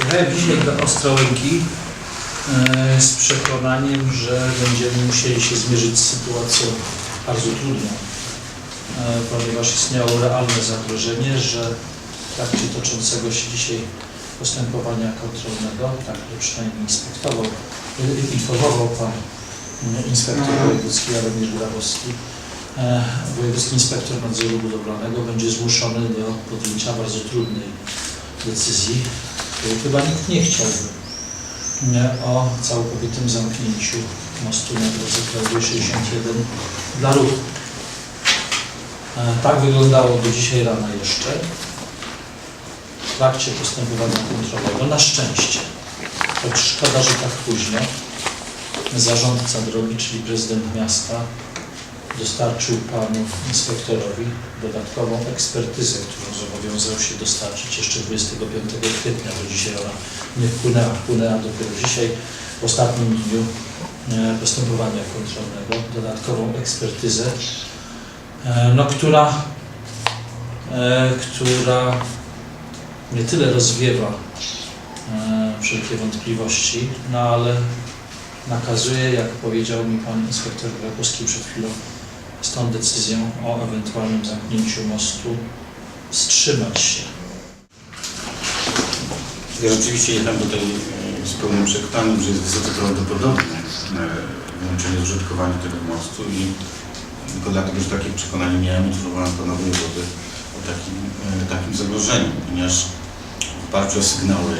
Przyjechałem dzisiaj do Ostrołęki e, z przekonaniem, że będziemy musieli się zmierzyć z sytuacją bardzo trudną, e, ponieważ istniało realne zagrożenie, że w trakcie toczącego się dzisiaj postępowania kontrolnego, tak przynajmniej inspektował, e, informował pan inspektor wojewódzki Jaromir Grabowski, wojewódzki inspektor nadzoru budowlanego będzie zmuszony do podjęcia bardzo trudnej decyzji, chyba nikt nie chciałby, o całkowitym zamknięciu mostu na drodze krajowej 61 dla ruchu. E, Tak wyglądało do dzisiaj rana jeszcze. W trakcie postępowania kontrolnego, na szczęście, choć szkoda, że tak późno, zarządca drogi, czyli prezydent miasta, dostarczył panu inspektorowi dodatkową ekspertyzę, którą zobowiązał się dostarczyć jeszcze 25 kwietnia, bo dzisiaj ona nie wpłynęła, wpłynęła dopiero dzisiaj, w ostatnim dniu e, postępowania kontrolnego, dodatkową ekspertyzę, e, no, która, e, która nie tyle rozwiewa wszelkie wątpliwości, no ale nakazuje, jak powiedział mi pan inspektor Grabowski przed chwilą, z tą decyzją o ewentualnym zamknięciu mostu wstrzymać się. Ja rzeczywiście jechałem tutaj e, z pełnym przekonaniem, że jest wysoce prawdopodobne e, wyłączenie z użytkowania tego mostu i tylko dlatego, że takie przekonanie miałem, informowałem pana wojewody o takim, e, takim zagrożeniu, ponieważ w oparciu o sygnały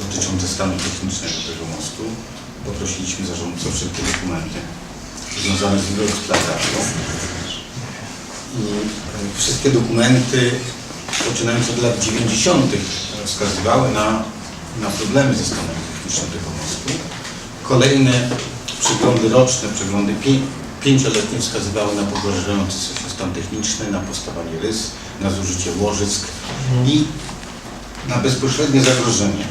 dotyczące stanu technicznego tego mostu poprosiliśmy zarządcę o wszelkie dokumenty związane z jego eksploatacją i e, wszystkie dokumenty poczynając od lat 90. wskazywały na, na problemy ze stanem technicznym tego mostu. Kolejne przeglądy roczne, przeglądy pię, pięcioletnie wskazywały na pogarszający się stan techniczny, na powstawanie rys, na zużycie łożysk i na bezpośrednie zagrożenie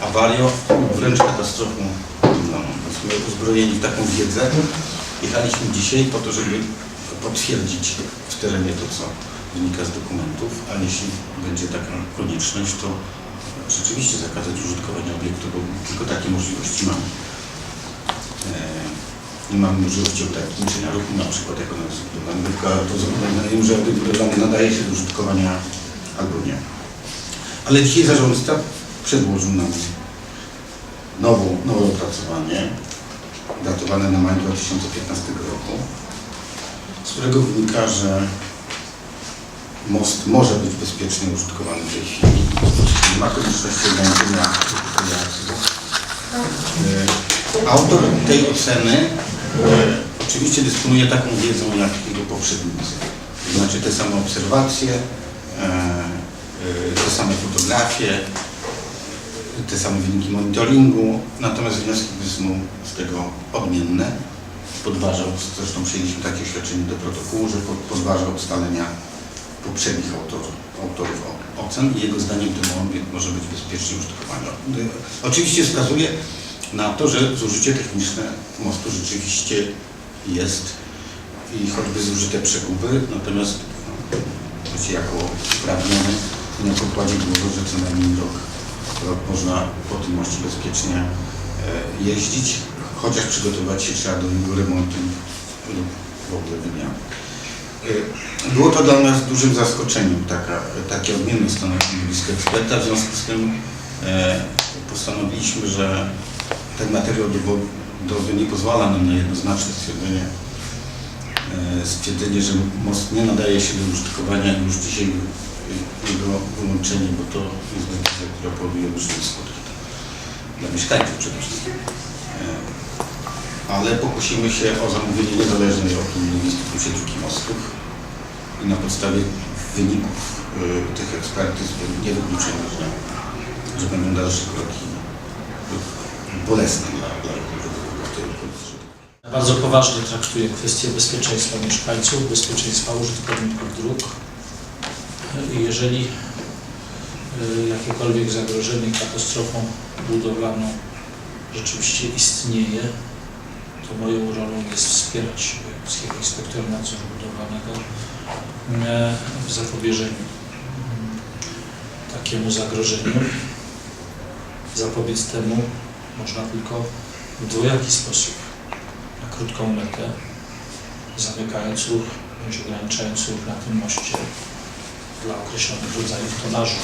awarią, wręcz katastrofą budowlaną. Myśmy uzbrojeni w taką wiedzę. Jechaliśmy dzisiaj po to, żeby potwierdzić w terenie to, co wynika z dokumentów, a jeśli będzie taka konieczność, to rzeczywiście zakazać użytkowania obiektu, bo tylko takie możliwości mamy. E, Nie mamy możliwości ograniczenia ruchu, na przykład jak ona jest zbudowana, tylko to że obiekt budowlany nadaje się do użytkowania albo nie. Ale dzisiaj zarządca przedłożył nam nową, nowe opracowanie, datowane na maj 2015 roku, z którego wynika, że most może być bezpiecznie użytkowany w tej chwili. Nie ma konieczności ograniczenia użytkowania. E, Autor tej oceny e, oczywiście dysponuje taką wiedzą jak jego poprzednicy. To znaczy te same obserwacje, e, te same fotografie, te same wyniki monitoringu, natomiast wnioski wysnuł z tego odmienne. Podważał, zresztą przyjęliśmy takie oświadczenie do protokołu, że po- podważał ustalenia poprzednich autorów, autorów ocen i jego zdaniem ten obiekt może być bezpiecznie użytkowany. Oczywiście wskazuje na to, że zużycie techniczne mostu rzeczywiście jest i choćby zużyte przeguby, natomiast no, jako uprawniony na pokładzie było, że co najmniej rok można po tym moście bezpiecznie e, jeździć, chociaż przygotować się trzeba do jego remontu lub w ogóle wymiany. Y, Było to dla nas dużym zaskoczeniem, taka, takie odmienne stanowisko eksperta, w związku z tym e, postanowiliśmy, że ten materiał dowodowy nie pozwala nam na jednoznaczne stwierdzenie, e, stwierdzenie, że most nie nadaje się do użytkowania już dzisiaj jego wyłączenie, bo to jest decyzja, która powoduje różne skutki dla mieszkańców przede wszystkim. E, ale pokusimy się o zamówienie niezależnej opinii Instytutu Druki Mostów i na podstawie wyników y, tych ekspertyz nie wykluczymy, że, że będą dalsze kroki bolesne dla, dla. Bardzo poważnie traktuję kwestię bezpieczeństwa mieszkańców, bezpieczeństwa użytkowników dróg. Jeżeli y, jakiekolwiek zagrożenie katastrofą budowlaną rzeczywiście istnieje, to moją rolą jest wspierać wojewódzkiego inspektora nadzoru budowlanego e, w zapobieżeniu takiemu zagrożeniu. Zapobiec temu można tylko w dwojaki sposób. Na krótką metę, zamykając ruch bądź ograniczając ruch na tym moście dla określonych rodzajów tonażu.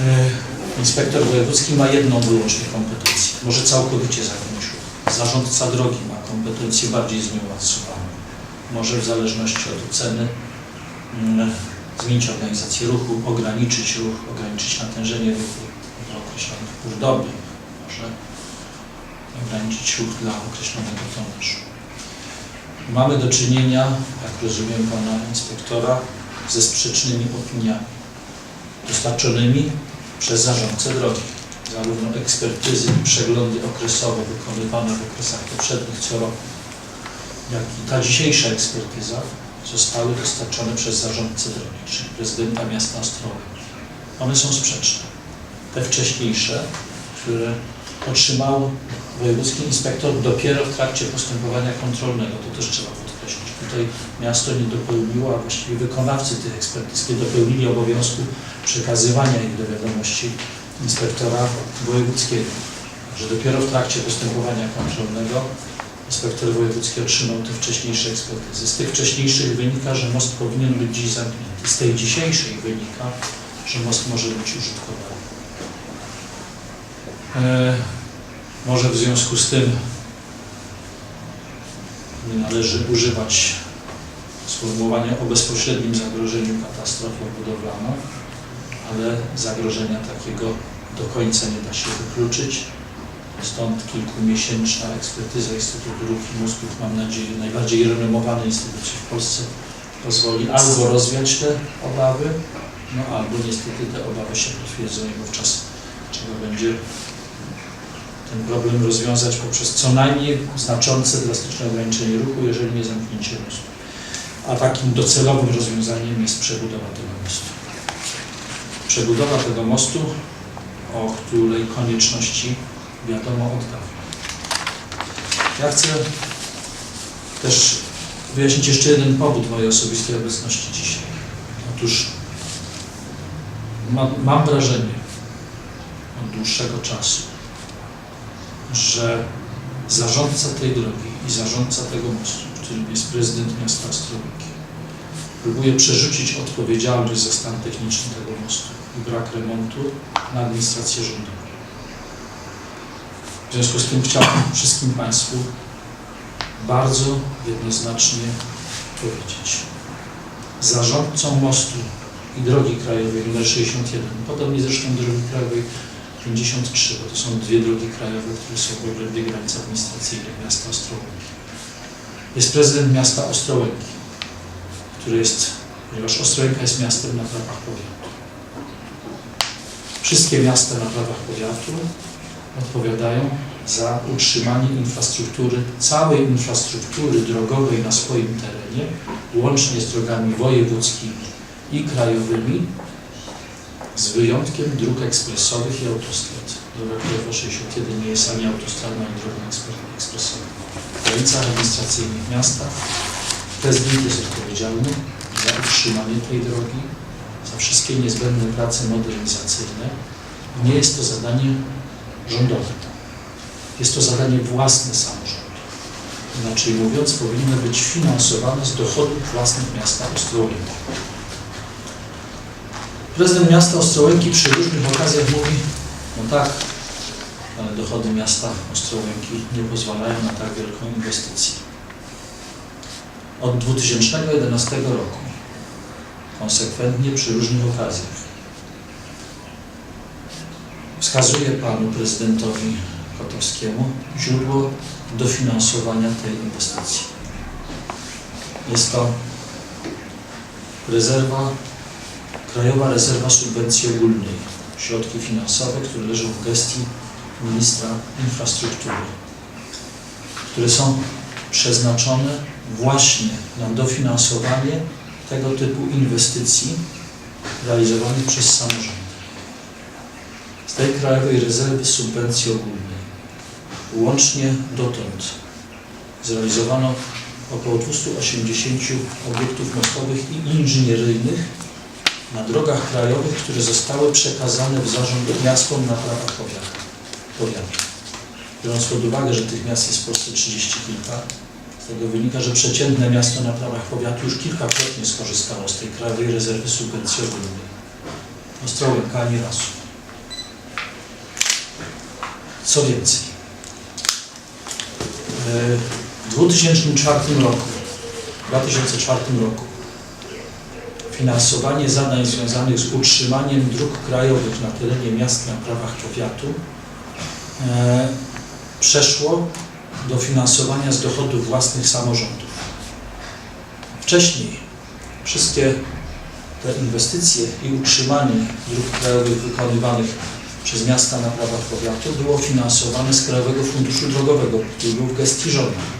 E, Inspektor wojewódzki ma jedną wyłącznie kompetencję. Może całkowicie ruch. Zarządca drogi ma kompetencje bardziej zniuansowane. Może w zależności od oceny mm, zmienić organizację ruchu, ograniczyć ruch, ograniczyć natężenie ruchu do określonych pór doby. Może ograniczyć ruch dla określonego tonażu. Mamy do czynienia, jak rozumiem pana inspektora, ze sprzecznymi opiniami dostarczonymi przez zarządcę drogi. Zarówno ekspertyzy i przeglądy okresowe wykonywane w okresach poprzednich co roku, jak i ta dzisiejsza ekspertyza zostały dostarczone przez zarządcę drogi, czyli prezydenta miasta Ostrołęki. One są sprzeczne. Te wcześniejsze, które otrzymał wojewódzki inspektor dopiero w trakcie postępowania kontrolnego, to też trzeba podkreślić. Tutaj miasto nie dopełniło, a właściwie wykonawcy tych ekspertyz nie dopełnili obowiązku przekazywania ich do wiadomości inspektora wojewódzkiego. Także dopiero w trakcie postępowania kontrolnego inspektor wojewódzki otrzymał te wcześniejsze ekspertyzy. Z tych wcześniejszych wynika, że most powinien być dziś zamknięty. Z tej dzisiejszej wynika, że most może być użytkowany. E, może w związku z tym nie należy używać sformułowania o bezpośrednim zagrożeniu katastrofą budowlaną, ale zagrożenia takiego do końca nie da się wykluczyć. Stąd kilkumiesięczna ekspertyza Instytutu Dróg i Mózgów, mam nadzieję, najbardziej renomowanej instytucji w Polsce, pozwoli albo rozwiać te obawy, no albo niestety te obawy się potwierdzą i wówczas trzeba będzie ten problem rozwiązać poprzez co najmniej znaczące, drastyczne ograniczenie ruchu, jeżeli nie zamknięcie mostu. A takim docelowym rozwiązaniem jest przebudowa tego mostu. Przebudowa tego mostu, o której konieczności wiadomo od dawna. Ja chcę też wyjaśnić jeszcze jeden powód mojej osobistej obecności dzisiaj. Otóż mam, mam wrażenie od dłuższego czasu, że zarządca tej drogi i zarządca tego mostu, którym jest prezydent miasta Ostrołęki, próbuje przerzucić odpowiedzialność za stan techniczny tego mostu i brak remontu na administrację rządową. W związku z tym chciałbym wszystkim Państwu bardzo jednoznacznie powiedzieć. Zarządcą mostu i drogi krajowej nr 61, podobnie zresztą drogi krajowej 53, bo to są dwie drogi krajowe, które są w obrębie granic administracyjnych miasta Ostrołęki. Jest prezydent miasta Ostrołęki, który jest, ponieważ Ostrołęka jest miastem na prawach powiatu. Wszystkie miasta na prawach powiatu odpowiadają za utrzymanie infrastruktury, całej infrastruktury drogowej na swoim terenie, łącznie z drogami wojewódzkimi i krajowymi, z wyjątkiem dróg ekspresowych i autostrad. Droga krajowa 61 nie jest ani autostradą, ani drogą ekspre- ekspresową. W granicach administracyjnych miasta prezydent jest odpowiedzialny za utrzymanie tej drogi, za wszystkie niezbędne prace modernizacyjne. Nie jest to zadanie rządowe. Jest to zadanie własne samorządu. Inaczej mówiąc, powinno być finansowane z dochodów własnych miasta Ostrołęki. Prezydent miasta Ostrołęki przy różnych okazjach mówi, no tak, ale dochody miasta Ostrołęki nie pozwalają na tak wielką inwestycję. Od 2011 roku konsekwentnie przy różnych okazjach wskazuje panu prezydentowi Kotowskiemu źródło dofinansowania tej inwestycji. Jest to rezerwa, Krajowa Rezerwa Subwencji Ogólnej, środki finansowe, które leżą w gestii ministra infrastruktury, które są przeznaczone właśnie na dofinansowanie tego typu inwestycji realizowanych przez samorząd. Z tej Krajowej Rezerwy Subwencji Ogólnej łącznie dotąd zrealizowano około 280 obiektów mostowych i inżynieryjnych na drogach krajowych, które zostały przekazane w zarząd miastom na prawach powiatu. powiatu. Biorąc pod uwagę, że tych miast jest w Polsce 30 kilka, z tego wynika, że przeciętne miasto na prawach powiatu już kilkakrotnie skorzystało z tej Krajowej Rezerwy Subwencji Ogólnej. Ostrołęka ani razu. Co więcej, w 2004 roku, w 2004 roku finansowanie zadań związanych z utrzymaniem dróg krajowych na terenie miast na prawach powiatu e, przeszło do finansowania z dochodów własnych samorządów. Wcześniej wszystkie te inwestycje i utrzymanie dróg krajowych wykonywanych przez miasta na prawach powiatu było finansowane z Krajowego Funduszu Drogowego, który był w gestii rządu.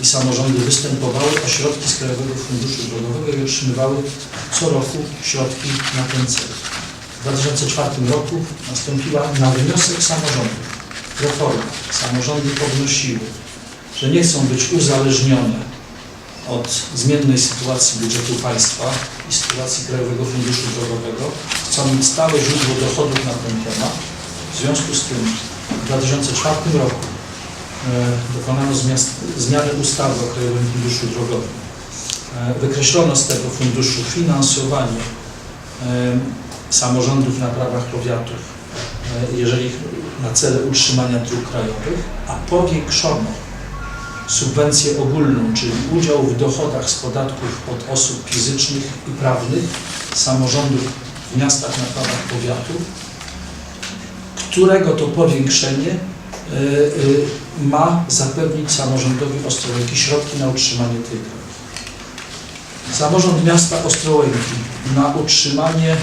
I samorządy występowały o środki z Krajowego Funduszu Drogowego i otrzymywały co roku środki na ten cel. W 2004 roku nastąpiła na wniosek samorządów reforma. Samorządy podnosiły, że nie chcą być uzależnione od zmiennej sytuacji budżetu państwa i sytuacji Krajowego Funduszu Drogowego. Chcą mieć stałe źródło dochodów na ten temat. W związku z tym w 2004 roku dokonano zmiast, zmiany ustawy o Krajowym Funduszu Drogowym. E, wykreślono z tego funduszu finansowanie e, samorządów na prawach powiatów, e, jeżeli na cele utrzymania dróg krajowych, a powiększono subwencję ogólną, czyli udział w dochodach z podatków od osób fizycznych i prawnych samorządów w miastach na prawach powiatu, którego to powiększenie ma zapewnić samorządowi Ostrołęki środki na utrzymanie tych dróg. Samorząd miasta Ostrołęki na utrzymanie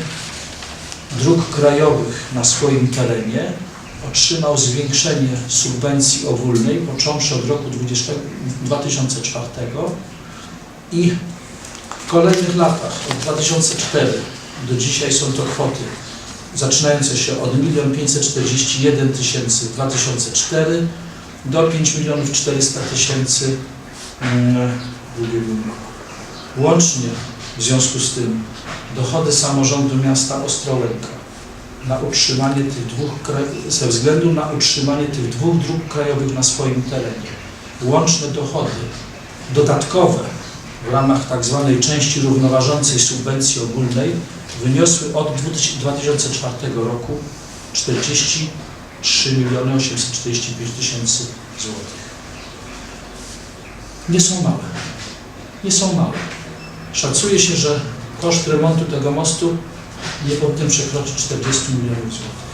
dróg krajowych na swoim terenie otrzymał zwiększenie subwencji ogólnej, począwszy od roku 20, 2004 i w kolejnych latach, od 2004 do dzisiaj są to kwoty zaczynające się od 1 541 tysięcy w 2004 do 5 milionów 400 tysięcy mm, w ubiegłym roku. Łącznie w związku z tym dochody samorządu miasta Ostrołęka na utrzymanie tych dwóch, ze względu na utrzymanie tych dwóch dróg krajowych na swoim terenie. Łączne dochody dodatkowe w ramach tak zwanej części równoważącej subwencji ogólnej wyniosły od 2004 roku 43 miliony 845 tysięcy złotych. Nie są małe. Nie są małe. Szacuje się, że koszt remontu tego mostu nie powinien przekroczyć 40 milionów złotych.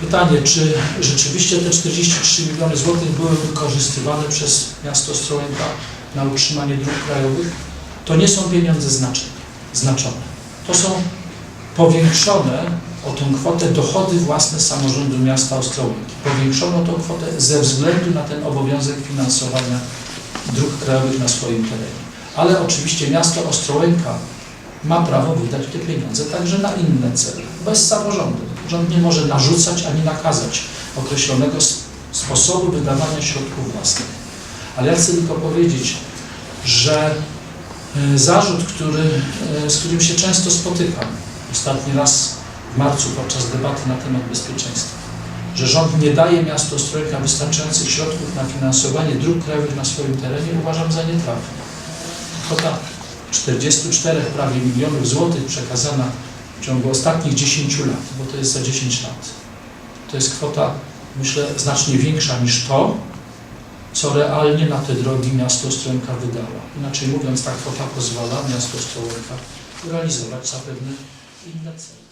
Pytanie, czy rzeczywiście te 43 miliony złotych były wykorzystywane przez miasto Ostrołęka na utrzymanie dróg krajowych? To nie są pieniądze znaczone. Znaczone. To są powiększone o tą kwotę dochody własne samorządu miasta Ostrołęki. Powiększono tą kwotę ze względu na ten obowiązek finansowania dróg krajowych na swoim terenie. Ale oczywiście miasto Ostrołęka ma prawo wydać te pieniądze także na inne cele, bez samorządu. Rząd nie może narzucać ani nakazać określonego sposobu wydawania środków własnych. Ale ja chcę tylko powiedzieć, że zarzut, który, e, z którym się często spotykam, ostatni raz w marcu podczas debaty na temat bezpieczeństwa, że rząd nie daje miastu Ostrołęka wystarczających środków na finansowanie dróg krajowych na swoim terenie, uważam za nietrafne. Kwota 44 prawie milionów złotych przekazana w ciągu ostatnich 10 lat, bo to jest za 10 lat. To jest kwota, myślę, znacznie większa niż to, co realnie na te drogi miasto Ostrołęka wydało. Inaczej mówiąc, ta kwota pozwala miasto Ostrołęka realizować zapewne inne cele.